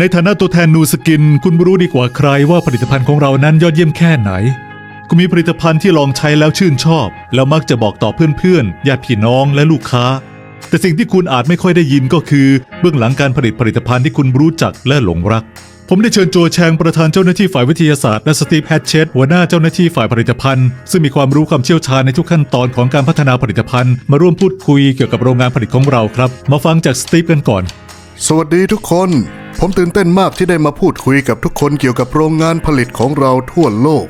ในฐานะตัวแทนนูสกิน คุณรู้ดีกว่าใครว่าผลิตภัณฑ์ของเรานั้นยอดเยี่ยมแค่ไหน คุณมีผลิตภัณฑ์ที่ลองใช้แล้วชื่นชอบ แล้วมักจะบอกต่อเพื่อนๆญาติพี่น้องและลูกค้า แต่สิ่งที่คุณอาจไม่ค่อยได้ยินก็คือ เบื้องหลังการผลิตผลิตภัณฑ์ที่คุณรู้จักและหลงรัก ผมได้เชิญโจแชงประธานเจ้าหน้าที่ฝ่ายวิทยาศาสตร์และสตีฟแฮตเชตหัวหน้าเจ้าหน้าที่ฝ่ายผลิตภัณฑ์ ซึ่งมีความรู้ความเชี่ยวชาญในทุกขั้นตอนของการพัฒนาผลิตภัณฑ์ มาร่วมพูดคุยเกี่ยวกับโรงงานผลิตของเราครับ มาฟังจากสตีฟกันก่อน สวัสดีทุกคน ผมตื่นเต้นมากที่ได้มาพูดคุยกับทุกคนเกี่ยวกับโรงงานผลิตของเราทั่วโลก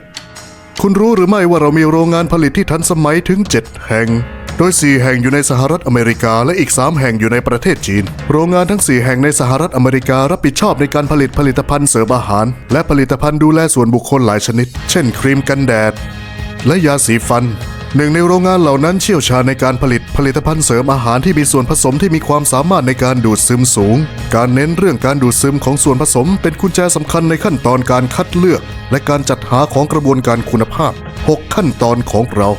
คุณรู้หรือไม่ว่าเรามีโรงงานผลิตที่ทันสมัยถึง 7 แห่ง โดย 4 แห่งอยู่ในสหรัฐอเมริกาและอีก 3 แห่งอยู่ในประเทศจีน โรงงานทั้ง 4 แห่งในสหรัฐอเมริการับผิดชอบในการผลิตผลิตภัณฑ์เสริมอาหาร และผลิตภัณฑ์ดูแลส่วนบุคคลหลายชนิด เช่น ครีมกันแดด และยาสีฟัน หนึ่งในโรงงานเหล่านั้นเชี่ยวชาญในการผลิตผลิตภัณฑ์เสริมอาหารที่มีส่วนผสมที่มีความสามารถในการดูดซึมสูง การเน้นเรื่องการดูดซึมของส่วนผสม เป็นกุญแจสำคัญในขั้นตอนการคัดเลือก และการจัดหาของกระบวนการคุณภาพ 6 ขั้นตอนของเรา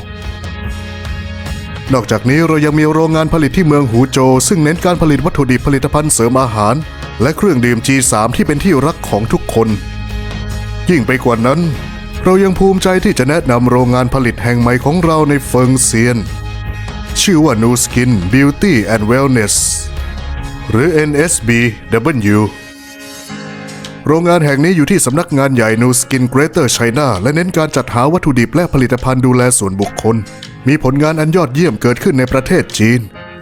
นอกจากนี้เรายังมีโรงงานผลิตที่เมืองหูโจ ซึ่งเน้นการผลิตวัตถุดิบผลิตภัณฑ์เสริมอาหาร และเครื่องดื่ม G3 ที่เป็นที่รักของทุกคน ยิ่งไปกว่านั้น เรายังภูมิใจที่จะแนะนำโรงงานผลิตแห่งใหม่ของเราในเฟิงเซียน ชื่อว่า New Skin Beauty and Wellness หรือ NSBW โรงงานแห่งนี้อยู่ที่สำนักงานใหญ่ New Skin Greater China และเน้นการจัดหาวัตถุดิบและผลิตภัณฑ์ดูแลส่วนบุคคล มีผลงานอันยอดเยี่ยมเกิดขึ้นในประเทศจีน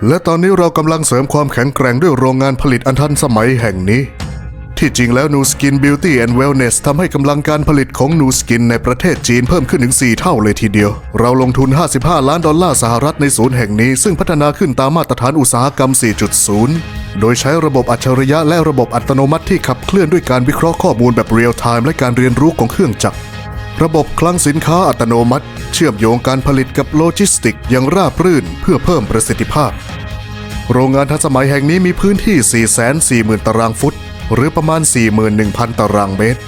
และตอนนี้เรากำลังเสริมความแข็งแกร่งด้วยโรงงานผลิตอันทันสมัยแห่งนี้ ที่จริงแล้ว New Skin Beauty and Wellness ทำให้กำลังการผลิตของ New Skin ในประเทศจีนเพิ่มขึ้นถึง 4 เท่าเลยทีเดียว เราลงทุน 55 ล้านดอลลาร์สหรัฐในศูนย์แห่งนี้ ซึ่งพัฒนาขึ้นตามมาตรฐานอุตสาหกรรม 4.0 โดยใช้ระบบอัจฉริยะและระบบอัตโนมัติที่ขับเคลื่อนด้วยการวิเคราะห์ข้อมูลแบบเรียลไทม์และการเรียนรู้ของเครื่องจักรระบบคลังสินค้าอัตโนมัติ เชื่อมโยงการผลิตกับโลจิสติกอย่างราบรื่นเพื่อเพิ่มประสิทธิภาพ โรงงานทันสมัยแห่งนี้มีพื้นที่ 440,000 ตารางฟุต หรือประมาณ 41,000 ตารางเมตร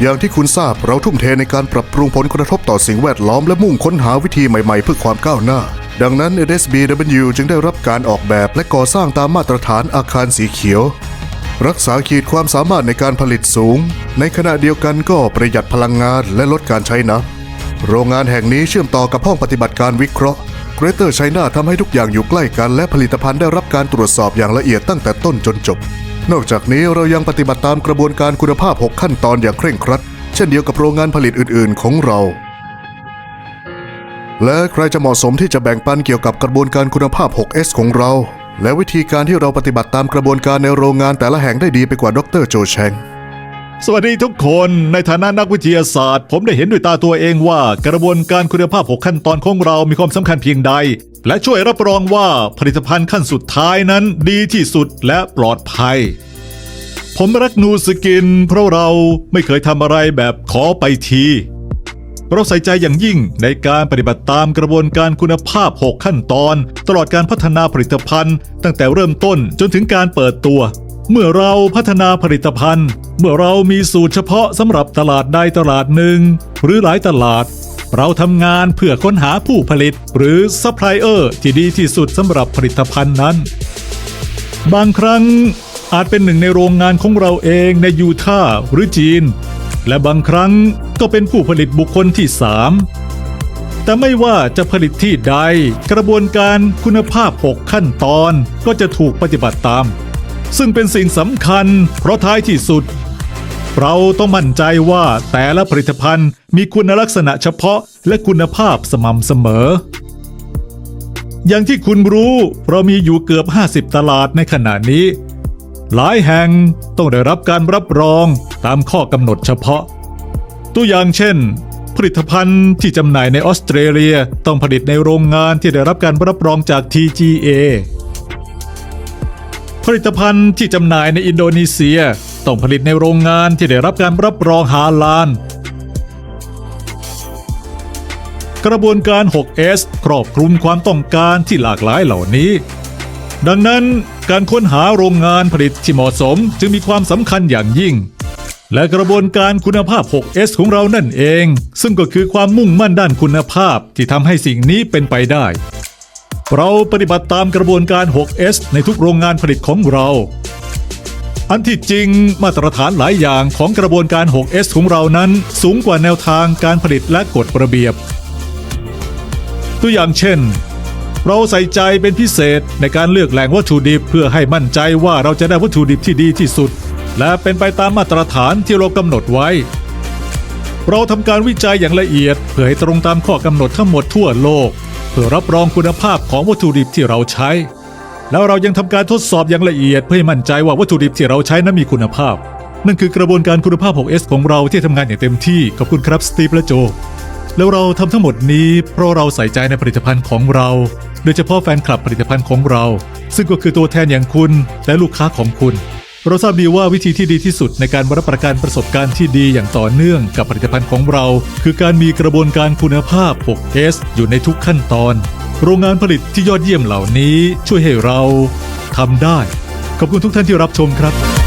อย่างที่คุณทราบเราทุ่มเทในการปรับปรุงผลกระทบต่อสิ่งแวดล้อมและมุ่งค้นหาวิธีใหม่ๆ เพื่อความก้าวหน้า ดังนั้น NSBW จึงได้รับการออกแบบและก่อสร้างตามมาตรฐานอาคารสีเขียว รักษาขีดความสามารถในการผลิตสูง ในขณะเดียวกันก็ประหยัดพลังงานและลดการใช้น้ำโรงงานแห่งนี้เชื่อมต่อกับห้องปฏิบัติการวิเคราะห์ Greater China ทำให้ทุกอย่างอยู่ใกล้กันและผลิตภัณฑ์ได้รับการตรวจสอบอย่างละเอียดตั้งแต่ต้นจนจบ นอกจากนี้เรายังปฏิบัติตามกระบวนการคุณภาพ 6 ขั้นตอนอย่างเคร่งครัด เช่นเดียวกับโรงงานผลิตอื่น ๆ ของเรา และใครจะเหมาะสมที่จะแบ่งปันเกี่ยวกับกระบวนการคุณภาพ 6S ของเรา และวิธีการที่เราปฏิบัติตามกระบวนการในโรงงานแต่ละแห่งได้ดีไปกว่าดรโจแชงสวัสดีทุกคนในฐานะนักวิทยาศาสตร์ ผมได้เห็นด้วยตาตัวเองว่ากระบวนการคุณภาพ 6 ขั้นตอนของเรามีความสำคัญเพียงใด และช่วยรับรองว่าผลิตภัณฑ์ขั้นสุดท้ายนั้นดีที่สุดและปลอดภัย ผมรักนูสกิน เพราะเราไม่เคยทำอะไรแบบขอไปทีเราใส่ใจอย่างยิ่งในการปฏิบัติตามกระบวนการคุณภาพ 6 ขั้นตอน ตลอดการพัฒนาผลิตภัณฑ์ ตั้งแต่เริ่มต้นจนถึงการเปิดตัว เมื่อเราพัฒนาผลิตภัณฑ์ เมื่อเรามีสูตรเฉพาะสำหรับตลาดใดตลาดหนึ่ง หรือหลายตลาด เราทำงานเพื่อค้นหาผู้ผลิต หรือซัพพลายเออร์ที่ดีที่สุดสำหรับผลิตภัณฑ์นั้น บางครั้งอาจเป็นหนึ่งในโรงงานของเราเองในยูทาห์หรือจีน และบางครั้งก็เป็นผู้ผลิตบุคคลที่สามแต่ไม่ว่าจะผลิตที่ใด กระบวนการคุณภาพ 6 ขั้นตอนก็จะถูกปฏิบัติตาม ซึ่งเป็นสิ่งสำคัญ เพราะท้ายที่สุด เราต้องมั่นใจว่าแต่ละผลิตภัณฑ์มีคุณลักษณะเฉพาะและคุณภาพสม่ำเสมอ อย่างที่คุณรู้เรามีอยู่เกือบ 50 ตลาดในขณะนี้ หลายแห่งต้องได้รับการรับรองตามข้อกำหนดเฉพาะ ตัวอย่างเช่น ผลิตภัณฑ์ที่จำหน่ายในออสเตรเลียต้องผลิตในโรงงานที่ได้รับการรับรองจาก TGA ผลิตภัณฑ์ที่จำหน่ายในอินโดนีเซีย ต้องผลิตในโรงงานที่ได้รับการรับรองฮาลาลกระบวนการ 6S ครอบคลุมความต้องการที่หลากหลายเหล่านี้ ดังนั้นการค้นหาโรงงานผลิตที่เหมาะสมจึงมีความสำคัญอย่างยิ่ง และกระบวนการคุณภาพ 6S ของเรานั่นเอง ซึ่งก็คือความมุ่งมั่นด้านคุณภาพที่ทำให้สิ่งนี้เป็นไปได้ เราปฏิบัติตามกระบวนการ 6S ในทุกโรงงานผลิตของเรา อันที่จริงมาตรฐานหลายอย่างของกระบวนการ 6S ของเรานั้นสูงกว่าแนวทางการผลิตและกฎระเบียบ ตัวอย่างเช่น เราใส่ใจเป็นพิเศษในการเลือกแหล่งวัตถุดิบ เพื่อให้มั่นใจว่าเราจะได้วัตถุดิบที่ดีที่สุด และเป็นไปตามมาตรฐานที่เรากำหนดไว้ เราทำการวิจัยอย่างละเอียด เพื่อให้ตรงตามข้อกำหนดทั้งหมดทั่วโลก เพื่อรับรองคุณภาพของวัตถุดิบที่เราใช้ แล้วเรายังทำการทดสอบอย่างละเอียดเพื่อให้มั่นใจว่าวัตถุดิบที่เราใช้นั้นมีคุณภาพ นั่นคือกระบวนการคุณภาพ 6S ของเราที่ทำงานอย่างเต็มที่ขอบคุณครับสตีฟและโจ แล้วเราทำทั้งหมดนี้เพราะเราใส่ใจในผลิตภัณฑ์ของเรา โดยเฉพาะแฟนคลับผลิตภัณฑ์ของเรา ซึ่งก็คือตัวแทนอย่างคุณและลูกค้าของคุณ เราทราบดีว่าวิธีที่ดีที่สุดในการรับประกันประสบการณ์ที่ดีอย่างต่อเนื่องกับผลิตภัณฑ์ของเรา คือการมีกระบวนการคุณภาพ 6S อยู่ในทุกขั้นตอน โรงงานผลิตที่ยอดเยี่ยมเหล่านี้ช่วยให้เราทำได้ ขอบคุณทุกท่านที่รับชมครับ